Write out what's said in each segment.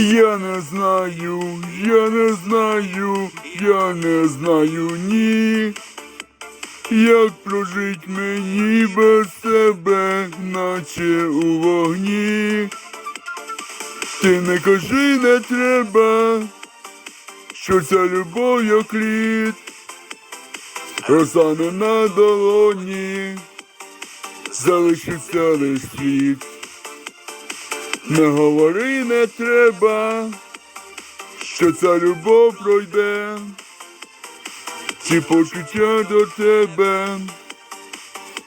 Я не знаю, я не знаю, я не знаю ні. Як прожить мені без тебе, наче у вогні. Ти не кажи, не треба, що ця любов як лід, розтане на долоні, залишиться лиш слід. Не говори, не треба, що ця любов пройде, ці почуття до тебе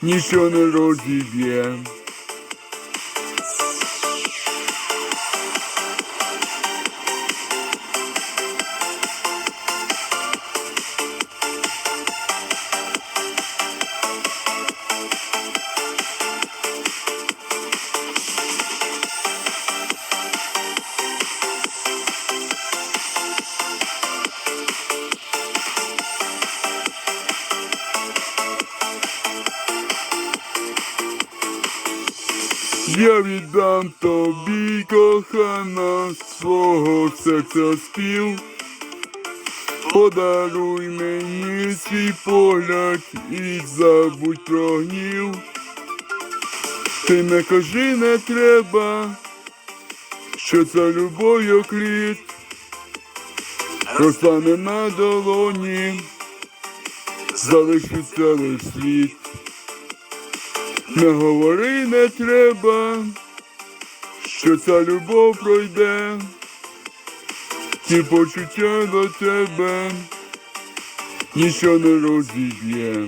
нічого не розіб'є. Я віддам тобі, кохана, свого серця спів. Подаруй мені свій погляд і забудь про гнів. Ти не кажи, не треба, що ця любов як лід, розтане на долоні, залишиться лиш слід. Не говори, не треба, що ця любов пройде, ці почуття до тебе нічого не розіб'є.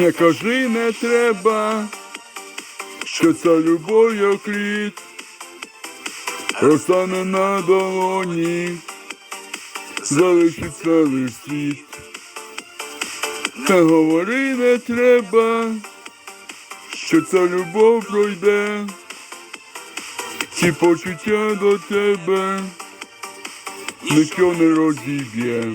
Не кажи, не треба, що ця любов як лід, розтане на долоні, залишиться лиш світ. Не говори, не треба, що ця любов пройде, ці почуття до тебе ніщо не розіб'є.